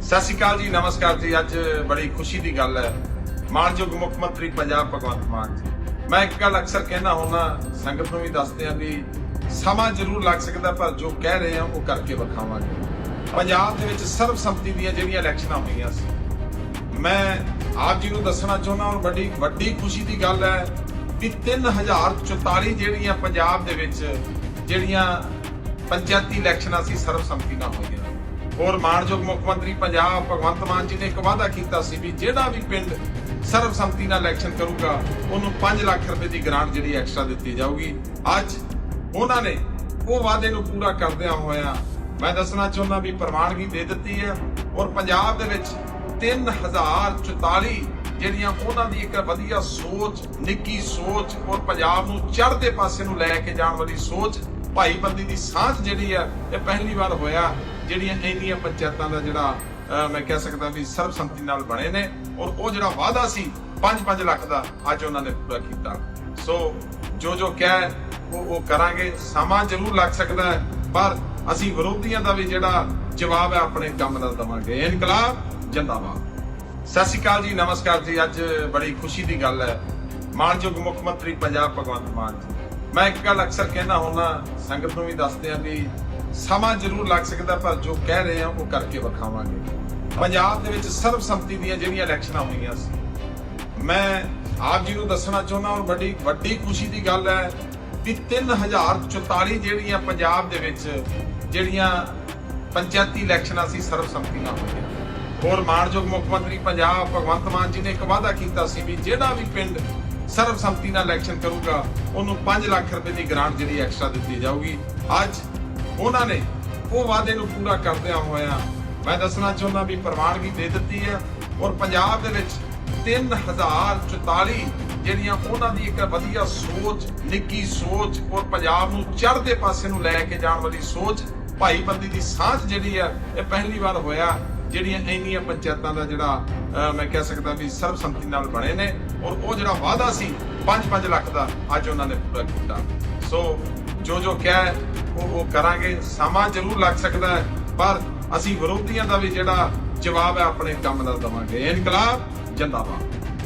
ਸਤਿ ਸ਼੍ਰੀ ਅਕਾਲ ਜੀ, ਨਮਸਕਾਰ ਜੀ। ਅੱਜ ਬੜੀ ਖੁਸ਼ੀ ਦੀ ਗੱਲ ਹੈ। ਮਾਨਯੋਗ ਮੁੱਖ ਮੰਤਰੀ ਪੰਜਾਬ ਭਗਵੰਤ ਮਾਨ ਜੀ। ਮੈਂ ਇੱਕ ਗੱਲ ਅਕਸਰ ਕਹਿਣਾ ਹੁੰਦਾ, ਸੰਗਤ ਨੂੰ ਵੀ ਦੱਸਦੇ ਆ ਵੀ ਸਮਾਂ ਜ਼ਰੂਰ ਲੱਗ ਸਕਦਾ, ਪਰ ਜੋ ਕਹਿ ਰਹੇ ਆ ਉਹ ਕਰਕੇ ਵਿਖਾਵਾਂਗੇ। ਪੰਜਾਬ ਦੇ ਵਿੱਚ ਸਰਬਸੰਮਤੀ ਦੀਆਂ ਜਿਹੜੀਆਂ ਇਲੈਕਸ਼ਨਾਂ ਹੋਈਆਂ ਸੀ, ਮੈਂ ਆਪ ਜੀ ਨੂੰ ਦੱਸਣਾ ਚਾਹੁੰਦਾ ਹਾਂ, ਵੱਡੀ ਵੱਡੀ ਖੁਸ਼ੀ ਦੀ ਗੱਲ ਹੈ ਕਿ 3044 ਜਿਹੜੀਆਂ ਪੰਜਾਬ ਦੇ ਵਿੱਚ ਜਿਹੜੀਆਂ ਪੰਚਾਇਤੀ ਇਲੈਕਸ਼ਨਾਂ ਸੀ ਸਰਬਸੰਮਤੀ ਨਾਲ ਹੋਈਆਂ। ਔਰ ਮਾਨਯੋਗ ਮੁੱਖ ਮੰਤਰੀ ਪੰਜਾਬ ਭਗਵੰਤ ਮਾਨ ਜੀ ਨੇ ਇੱਕ ਵਾਅਦਾ ਕੀਤਾ ਸੀ ਵੀ ਜਿਹੜਾ ਵੀ ਪਿੰਡ ਸਰਬਸੰਮਤੀ ਨਾਲ ਇਲੈਕਸ਼ਨ ਕਰੂਗਾ, ਉਹਨੂੰ 5 ਲੱਖ ਰੁਪਏ ਦੀ ਗ੍ਰਾਂਟ ਜਿਹੜੀ ਐਕਸਟਰਾ ਦਿੱਤੀ ਜਾਊਗੀ। ਅੱਜ ਉਹਨਾਂ ਨੇ ਉਹ ਵਾਅਦੇ ਨੂੰ ਪੂਰਾ ਕਰਦਿਆਂ ਹੋਇਆਂ ਮੈਂ ਦੱਸਣਾ ਚਾਹੁੰਦਾ ਵੀ ਪ੍ਰਵਾਨਗੀ ਦੇ ਦਿੱਤੀ ਹੈ ਔਰ ਪੰਜਾਬ ਦੇ ਵਿੱਚ 3044 ਜਿਹੜੀਆਂ ਉਹਨਾਂ ਦੀ ਇੱਕ ਵਧੀਆ ਸੋਚ, ਨਿੱਕੀ ਸੋਚ ਔਰ ਪੰਜਾਬ ਨੂੰ ਚੜ੍ਹਦੇ ਪਾਸੇ ਨੂੰ ਲੈ ਕੇ ਜਾਣ ਵਾਲੀ ਸੋਚ ਭਾਈਬੰਦੀ ਦੀ ਸਾਂਝ ਜਿਹੜੀ ਹੈ ਇਹ ਪਹਿਲੀ ਵਾਰ ਹੋਇਆ। ਜਿਹੜੀਆਂ ਇੰਨੀਆਂ ਪੰਚਾਇਤਾਂ ਦਾ ਜਿਹੜਾ ਮੈਂ ਕਹਿ ਸਕਦਾ ਵੀ ਸਰਬਸੰਮਤੀ ਨਾਲ ਬਣੇ ਨੇ। ਔਰ ਉਹ ਜਿਹੜਾ ਵਾਅਦਾ ਸੀ 5-5 ਲੱਖ ਦਾ, ਅੱਜ ਉਹਨਾਂ ਨੇ ਪੂਰਾ ਕੀਤਾ। ਸੋ ਜੋ ਜੋ ਕਿਹਾ, ਉਹ ਉਹ ਕਰਾਂਗੇ। ਸਮਾਂ ਜ਼ਰੂਰ ਲੱਗ ਸਕਦਾ ਹੈ, ਪਰ ਅਸੀਂ ਵਿਰੋਧੀਆਂ ਦਾ ਵੀ ਜਿਹੜਾ ਜਵਾਬ ਹੈ, ਆਪਣੇ ਕੰਮ ਦਾ ਦਵਾਂਗੇ। ਇਨਕਲਾਬ, ਜਿੰਦਾਬਾਦ। ਸਤਿ ਸ਼੍ਰੀ ਅਕਾਲ ਜੀ, ਨਮਸਕਾਰ ਜੀ। ਅੱਜ ਬੜੀ ਖੁਸ਼ੀ ਦੀ ਗੱਲ ਹੈ। ਮਾਨਯੋਗ ਮੁੱਖ ਮੰਤਰੀ, ਪੰਜਾਬ ਭਗਵੰਤ ਮਾਨ ਜੀ। ਮੈਂ ਇੱਕ ਗੱਲ ਅਕਸਰ ਕਹਿਣਾ ਹੁੰਦਾ, ਸੰਗਤ ਨੂੰ ਵੀ ਦੱਸਦੇ ਆ ਵੀ ਸਮਾਂ ਜ਼ਰੂਰ ਲੱਗ ਸਕਦਾ, ਪਰ ਜੋ ਕਹਿ ਰਹੇ ਆ, ਉਹ ਕਰਕੇ ਵਿਖਾਵਾਂਗੇ। ਪੰਜਾਬ ਦੇ ਵਿੱਚ ਸਰਬਸੰਮਤੀ ਦੀਆਂ ਜਿਹੜੀਆਂ ਇਲੈਕਸ਼ਨਾਂ ਹੋਈਆਂ ਸੀ, ਮੈਂ ਆਪ ਜੀ ਨੂੰ ਦੱਸਣਾ ਚਾਹੁੰਦਾ ਔਰ ਵੱਡੀ ਵੱਡੀ ਖੁਸ਼ੀ ਦੀ ਗੱਲ ਹੈ ਕਿ 3044 ਜਿਹੜੀਆਂ ਪੰਜਾਬ ਦੇ ਵਿੱਚ ਜਿਹੜੀਆਂ ਪੰਚਾਇਤੀ ਇਲੈਕਸ਼ਨਾਂ ਸੀ ਸਰਬਸੰਮਤੀ ਨਾਲ ਹੋਈਆਂ। ਔਰ ਮਾਨਯੋਗ ਮੁੱਖ ਮੰਤਰੀ ਪੰਜਾਬ ਭਗਵੰਤ ਮਾਨ ਜੀ ਨੇ ਇੱਕ ਵਾਅਦਾ ਕੀਤਾ ਸੀ ਵੀ ਜਿਹੜਾ ਵੀ ਪਿੰਡ ਸਰਬਸੰਮਤੀ ਨਾਲ ਇਲੈਕਸ਼ਨ ਕਰੂਗਾ, ਉਹਨੂੰ 5 ਲੱਖ ਰੁਪਏ ਦੀ ਗ੍ਰਾਂਟ ਜਿਹੜੀ ਐਕਸਟਰਾ ਦਿੱਤੀ ਜਾਊਗੀ। ਅੱਜ ਉਹਨਾਂ ਨੇ ਉਹ ਵਾਅਦੇ ਨੂੰ ਪੂਰਾ ਕਰਦਿਆਂ ਹੋਇਆ ਮੈਂ ਦੱਸਣਾ ਚਾਹੁੰਦਾ ਵੀ ਪ੍ਰਵਾਨਗੀ ਦੇ ਦਿੱਤੀ ਹੈ ਔਰ ਪੰਜਾਬ ਦੇ ਵਿੱਚ 3044 ਜਿਹੜੀਆਂ ਉਹਨਾਂ ਦੀ ਇੱਕ ਵਧੀਆ ਸੋਚ, ਨਿੱਕੀ ਸੋਚ ਔਰ ਪੰਜਾਬ ਨੂੰ ਚੜ੍ਹਦੇ ਪਾਸੇ ਨੂੰ ਲੈ ਕੇ ਜਾਣ ਵਾਲੀ ਸੋਚ ਭਾਈਬੰਦੀ ਦੀ ਸਾਂਝ ਜਿਹੜੀ ਹੈ ਇਹ ਪਹਿਲੀ ਵਾਰ ਹੋਇਆ, ਜਿਹੜੀਆਂ ਇੰਨੀਆਂ ਪੰਚਾਇਤਾਂ ਦਾ ਜਿਹੜਾ ਮੈਂ ਕਹਿ ਸਕਦਾ ਵੀ ਸਰਬਸੰਮਤੀ ਨਾਲ ਬਣੇ ਨੇ, ਔਰ ਉਹ ਜਿਹੜਾ ਵਾਅਦਾ ਸੀ 5-5 ਲੱਖ ਦਾ, ਅੱਜ ਉਹਨਾਂ ਨੇ ਪੂਰਾ ਕੀਤਾ। ਸੋ ਜੋ ਜੋ ਕਿਹਾ, ਉਹ ਉਹ ਕਰਾਂਗੇ। ਸਮਾਂ ਜ਼ਰੂਰ ਲੱਗ ਸਕਦਾ ਹੈ, ਪਰ ਅਸੀਂ ਵਿਰੋਧੀਆਂ ਦਾ ਵੀ ਜਿਹੜਾ ਜਵਾਬ ਹੈ, ਆਪਣੇ ਕੰਮ ਦਾ ਦਵਾਂਗੇ। ਇਨਕਲਾਬ, ਜਿੰਦਾਬਾਦ।